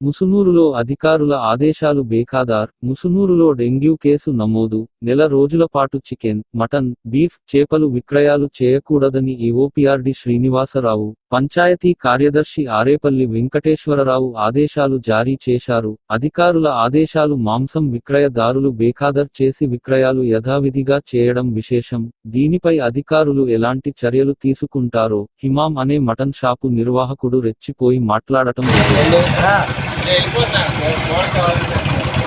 ముసునూరులో అధికారుల ఆదేశాలు బేఖాదార్. ముసునూరులో dengue case నమోదు. నెల రోజుల పాటు చికెన్ మటన్ బీఫ్ చేపలు విక్రయాలు చేయకూడదని ఈఓపీఆర్డి శ్రీనివాసరావు పంచాయతీ కార్యదర్శి ఆరేపల్లి వెంకటేశ్వరరావు ఆదేశాలు జారీ చేశారు. అధికారుల ఆదేశాలు మాంసం విక్రయదారులు బేఖాదర్ చేసి విక్రయాలు యథావిధిగా చేయడం విశేషం. దీనిపై అధికారులు ఎలాంటి చర్యలు తీసుకుంటారో హిమాం అనే మటన్ షాపు నిర్వాహకుడు రెచ్చిపోయి మాట్లాడటం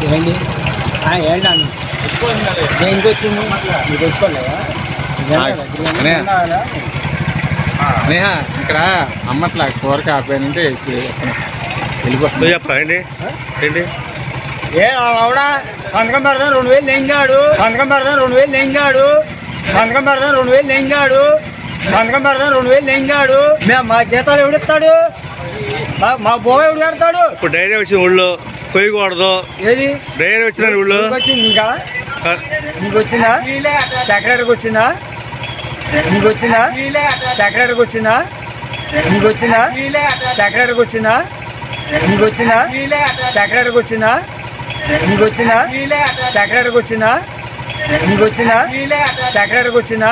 ఏంటి ఆ, ఏంటండి దేనికి వచ్చింది మీరు తెచ్చుకోలేదా అనే. నేహ ఇక్కడ అమ్మట్లా కూరక ఆపానంటే వెళ్ళిపోతుంది చెప్పండి ఏంటి? ఏ ఆవిడ సంతకం పెడతాను రెండు వేలు లెంగాడు. సంతకం పెడతాను రెండు వేలు లెంగాడు. సంతకం పెడతాను రెండు వేలు లెంగాడు. సంతకం పెడతాను రెండు వేలు లెంగాడు. మేము మా జీతాలు ఎవడిస్తాడు? మా- ఎవడు పెడతాడు ఇప్పుడు డైరీ వచ్చిన ఊళ్ళో కొయ్యకూడదు. ఏది? డైరీ వచ్చిన ఊళ్ళో? వచ్చింది ఇంకా నీకు వచ్చిందా? సెక్రటరీకి వచ్చిందా? నీకు వచ్చిందా? సెక్రటరీకి వచ్చిందా? నీకు వచ్చిందా? సెక్రటరీకి వచ్చిందా? నీకు వచ్చిందా? సెక్రటరీకి వచ్చిందా? నీకు వచ్చిందా? సెక్రటరీకి వచ్చిందా? నీకు వచ్చిందా? సెక్రటరీకి వచ్చిందా?